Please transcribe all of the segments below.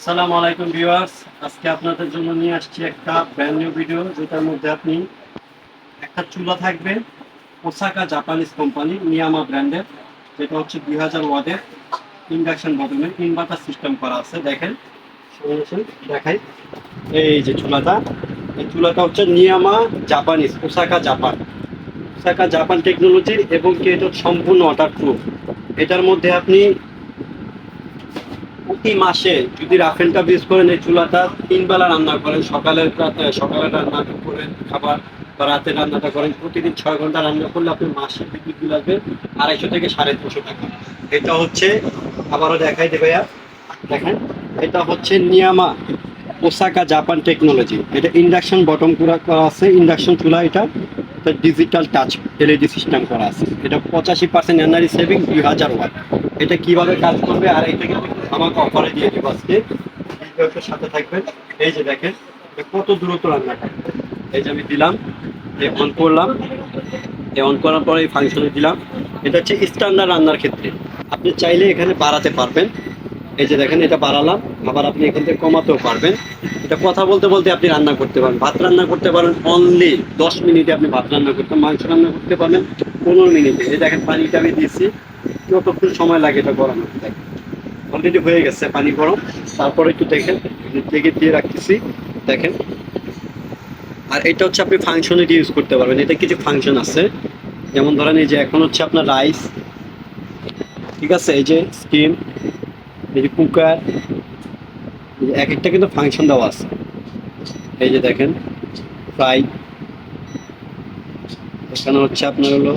আসসালামু আলাইকুম ভিউয়ার্স। আজকে আপনাদের জন্য নিয়ে আসছি একটা ব্র্যান্ড নিউ ভিডিও যেটার মধ্যে আপনি একটা চুলা থাকবে ওসাকা জাপানিজ কোম্পানি নিয়ামা ব্র্যান্ডের যেটা হচ্ছে দুই হাজার ওয়াদের ইন্ডাকশন বটমে ইনভার্টার সিস্টেম করা আছে, দেখেন। দেখাই। এই যে চুলাটা, এই চুলাটা হচ্ছে নিয়ামা Japanese Osaka Japan Osaka Japan টেকনোলজির এবং কি এটা সম্পূর্ণ ওয়াটার প্রুফ এটার মধ্যে আপনি প্রতি মাসে যদি রাফেলটা ইউজ করেন এই চুলাটা তিন বেলা রান্না করেন সকালের সকালে রান্না করে খাবার বা রাতে রান্নাটা করেন, প্রতিদিন ছয় ঘণ্টা রান্না করলে আপনি মাসে বিদ্যুৎ বিল আসবে আড়াইশো থেকে সাড়ে তিনশো টাকা। এটা হচ্ছে, আবারও দেখাই দেবে দেখেন, এটা হচ্ছে নিয়ামা ওসাকা জাপান টেকনোলজি। এটা ইন্ডাকশন বটম করা করা আছে, ইন্ডাকশন চুলা এটা এটা ডিজিটাল টাচ, এলইডি সিস্টেম করা আছে। এটা পঁচাশি পার্সেন্ট এনার্জি সেভিং দুই হাজার ওয়াট। এটা কীভাবে কাজ করবে আর আমি আমাকে অফারে দিয়ে দিব আজকে। ভিডিওটার সাথে থাকবেন। এই যে দেখেন কত দূরত্ব রান্না করে এই যে আমি দিলাম এই অন করলাম। এই অন করার পরে এই ফাংশনে দিলাম। এটা হচ্ছে স্ট্যান্ডার্ড রান্নার ক্ষেত্রে। আপনি চাইলে এখানে বাড়াতে পারবেন। এই যে দেখেন, এটা বাড়ালাম। আবার আপনি এখান থেকে কমাতেও পারবেন। এটা কথা বলতে বলতে আপনি রান্না করতে পারেন ভাত রান্না করতে পারেন অনলি দশ মিনিটে আপনি ভাত রান্না করতে মাংস রান্না করতে পারবেন পনেরো মিনিটে। এই দেখেন, পানিটা আমি দিচ্ছি কতক্ষণ সময় লাগে এটা গরম দেখেন অলরেডি হয়ে গেছে, পানি গরম। তারপরে একটু দেখেন লেগে দিয়ে রাখতেছি। দেখেন। আর এটা হচ্ছে আপনি ফাংশনে ইউজ করতে পারবেন। এটা কিছু ফাংশন আছে। যেমন ধরেন এই যে এখন হচ্ছে আপনার রাইস ঠিক আছে? এই যে স্টিম এই যে কুকার এক একটা কিন্তু ফাংশন দেওয়া আছে। এই যে দেখেন ফ্রাই এখানে হচ্ছে আপনার হলো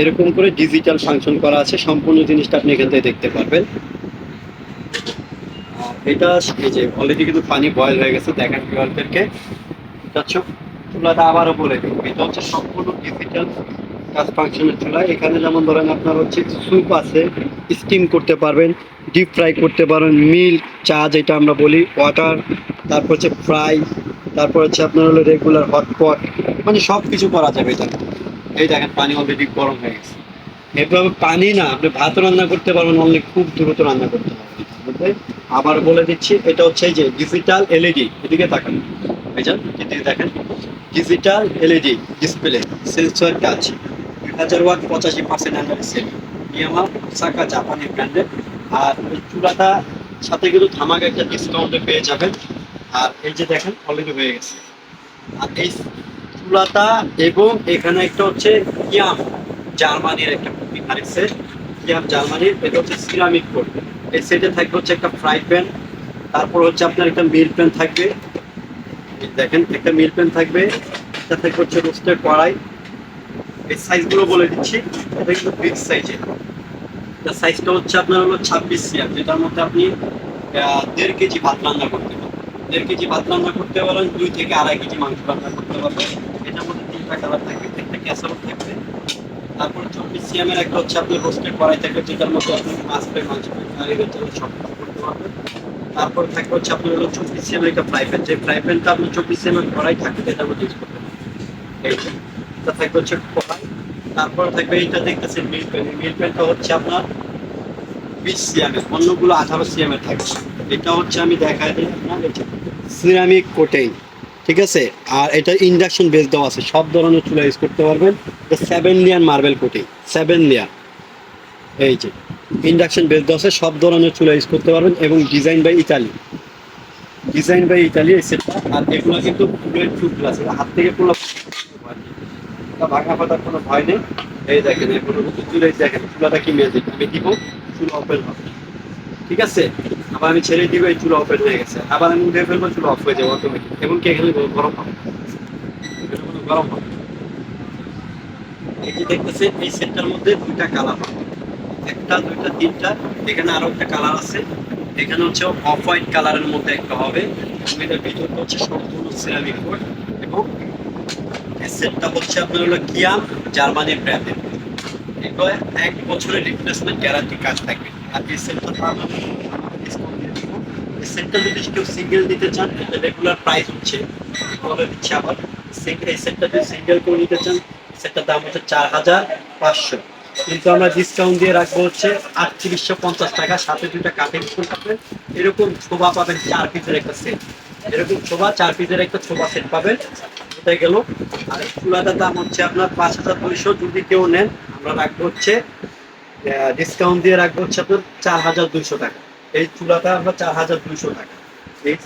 এরকম করে ডিজিটাল ফাংশন করা আছে, সম্পূর্ণ জিনিসটা আপনি এখান থেকে দেখতে পারবেন। এটা এই যে অলরেডি কিন্তু পানি বয়েল হয়ে গেছে, দেখেন ভিউয়ারদেরকে। এটা হচ্ছে চুলাটা আবারও বলে দেবো এটা হচ্ছে সম্পূর্ণ ডিজিটাল কাজ ফাংশনের চুলা। এখানে যেমন ধরেন আপনার হচ্ছে স্যুপ আছে স্টিম করতে পারবেন ডিপ ফ্রাই করতে পারবেন মিল্ক চা যেটা আমরা বলি ওয়াটার তারপর হচ্ছে ফ্রাই তারপর হচ্ছে আপনার হলো রেগুলার হটপট মানে সব কিছু করা যাবে এটা এই দেখেন, পানি অলরেডি গরম হয়ে গেছে। এভাবে পানি না, আপনি ভাত রান্না করতে পারবেন, অনলি খুব দ্রুত রান্না করতে পারবেন? আবার বলে দিচ্ছি, এটা হচ্ছে যে ডিজিটাল এলইডি এদিকে তাকান। যে, এদিকে দেখেন digital LED display sensor touch দুই হাজার ওয়াট পঁচাশি পার্সেন্ট এনার্জি সেল ইয়ামা ওসাকা জাপানি ব্র্যান্ডের আর ওই চুলাটা সাথে কিন্তু ধামাকা একটা ডিসকাউন্টে পেয়ে যাবেন। আর এই যে দেখেন অলরেডি হয়ে গেছে। আর এই চুলাটা এবং এখানে একটা হচ্ছে ইয়াম, জার্মানির একটা আরেক সেট ইয়াম, জার্মানির, এটা হচ্ছে সিরামিক কোড এই সেটে থাকবে হচ্ছে একটা ফ্রাই প্যান তারপর হচ্ছে আপনার একটা মিল প্যান থাকবে। দেখেন, একটা মিল প্যান থাকবে, এটা থাকবে হচ্ছে রোস্টের কড়াই। এই সাইজগুলো বলে দিচ্ছি, এটা কিন্তু বিগ সাইজের এটা সাইজটা হচ্ছে আপনার হলো ছাব্বিশ সিয়ার যেটার মধ্যে আপনি দেড় কেজি ভাত রান্না করতে দেড় কেজি ভাত রান্না করতে পারেন, দুই থেকে আড়াই কেজি মাংস রান্না করতে পারবেন। এটার মধ্যে তিনটা কালার থাকবে একটা ক্যাসারো থাকবে, তারপর চব্বিশ সিএমের একটা হচ্ছে আপনি রোস্টেড কড়াই থাকবে যেটার মধ্যে আপনি মাছ পাই মাংস ভেতরে সব কিছু করতে পারবেন। তারপর থাকবে হচ্ছে আপনার হলো চব্বিশ সিএমের একটা ফ্রাই প্যান যে ফ্রাই প্যানটা আপনি চব্বিশ সিএমের কড়াই থাকবে এটার মধ্যে ইউজ করতে পারবেন। এটা থাকবে হচ্ছে কড়াই। তারপর থাকবে এইটা দেখতেছেন মিল প্যান মিল প্যানটা হচ্ছে আপনার বিশ সিএমের, অন্যগুলো আঠারো সিএমের থাকবে এটা হচ্ছে আমি দেখাই দিই আপনার সিরামিক কোটেই ঠিক আছে? আর এটা ইন্ডাকশন বেস দেওয়া আছে। সব ধরনের চুলা ইউজ করতে পারবেন। এটা seven layer marble coating seven layer এই যে, ইন্ডাকশন বেস দেওয়া আছে, সব ধরনের চুলা ইউজ করতে পারবেন এবং design by Italy design by Italy এই সেটটা আর এগুলো কিন্তু বুলেট প্রুফ গ্লাস হাত থেকে পুরো ভাঙা ফাটার কোনো ভয় নেই। এই দেখেন, এগুলো চুলাই দেখেন, চুলাটা কি ম্যাজিক আমি দিব, চুলা ওপেন হবে। ঠিক আছে? আবার আমি ছেড়ে দিব, এই চুলা ওপেন হয়ে গেছে। আবার আমি উঠে ফেলব, চুলা অফ হয়ে যাব অটোমেটিক এবং কি এখানে গরম হবে এখানে গরম হবে এই যে দেখতেছেন, এই সেটটার মধ্যে দুইটা কালার হবে। একটা, দুইটা, তিনটা, এখানে আরও একটা কালার আছে। এখানে হচ্ছে অফ হোয়াইট কালারের মধ্যে একটা হবে। এবং এটার ভিতরটা হচ্ছে সম্পূর্ণ সিরামিক বোর্ড এবং সেটটা হচ্ছে আপনার হলো কিয়াম জার্মানির ব্র্যান্ডের এক বছরের রিপ্লেসমেন্ট গ্যারান্টি কাজ থাকবে। আর এই সেটটা আমরা ডিসকাউন্ট যদি কেউ সিঙ্গেল নিতে চান রেগুলার প্রাইস হচ্ছে, বলে দিচ্ছি আবার। এই সেটটা যদি সিঙ্গেল করে নিতে চান, সেটার দাম হচ্ছে চার হাজার পাঁচশো। কিন্তু আমরা ডিসকাউন্ট দিয়ে রাখব হচ্ছে আটত্রিশশো পঞ্চাশ টাকা, সাথে দুইটা কাঠের ফুল পাবেন এরকম শোভা পাবেন চার পিসের একটা সেট এরকম শোভা চার পিসের একটা শোভা সেট পাবেন। এটা গেল। আর এই চুলাটার দাম হচ্ছে আপনার পাঁচ হাজার দুইশো যদি কেউ নেন, আমরা রাখব হচ্ছে ডিসকাউন্ট দিয়ে রাখব হচ্ছে আপনার চার হাজার দুইশো টাকা। এই চুলাটা আমরা চার হাজার দুইশো টাকা। এই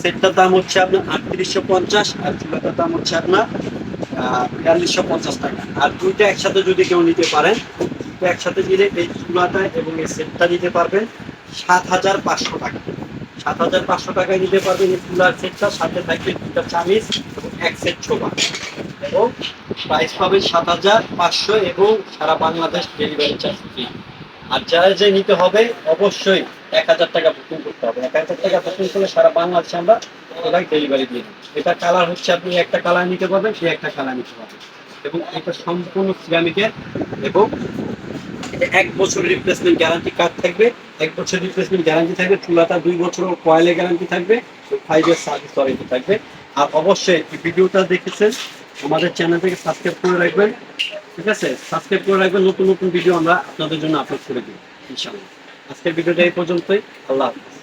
সেটটার দাম হচ্ছে আপনার আটত্রিশশো পঞ্চাশ আর চুলাটার দাম হচ্ছে আপনার বিয়াল্লিশশো পঞ্চাশ টাকা। আর দুইটা একসাথে যদি কেউ নিতে পারেন দুটো একসাথে নিলে এই চুলাটা এবং এই সেটটা নিতে পারবেন সাত হাজার পাঁচশো টাকা। সাত হাজার পাঁচশো টাকায় নিতে পারবেন এই চুলার সেটটা সাথে থাকবে দুটা চামিচ এবং এক সেট ছোবা এবং প্রাইস পাবেন সাত হাজার পাঁচশো এবং সারা বাংলাদেশ ডেলিভারি চার্জ ফ্রি আর যারা যে নিতে হবে, অবশ্যই এক হাজার টাকা বুকিং করতে হবে। এক হাজার টাকা বুকিং করলে সারা বাংলাদেশে আমরা প্রোডাক্ট ডেলিভারি দিয়ে এটা কালার হচ্ছে আপনি একটা কালার নিতে পারবেন, সে একটা কালার নিতে পারবেন। এবং এটা সম্পূর্ণ সিরামিকের এবং এক বছর রিপ্লেসমেন্ট গ্যারান্টি কার্ড থাকবে। এক বছর রিপ্লেসমেন্ট গ্যারান্টি থাকবে, চুলাটা দুই বছর কয়েলের গ্যারান্টি থাকবে ফাইভ ইয়ার সার্ভিস ওয়ারেন্টি থাকবে। আর অবশ্যই ভিডিওটা দেখেছেন আমাদের চ্যানেল থেকে সাবস্ক্রাইব করে রাখবেন, ঠিক আছে? সাবস্ক্রাইব করে রাখবেন, নতুন নতুন ভিডিও আমরা আপনাদের জন্য আপলোড করে দিই, ইনশাআল্লাহ। আজকের ভিডিওটা এই পর্যন্তই, আল্লাহ হাফিজ।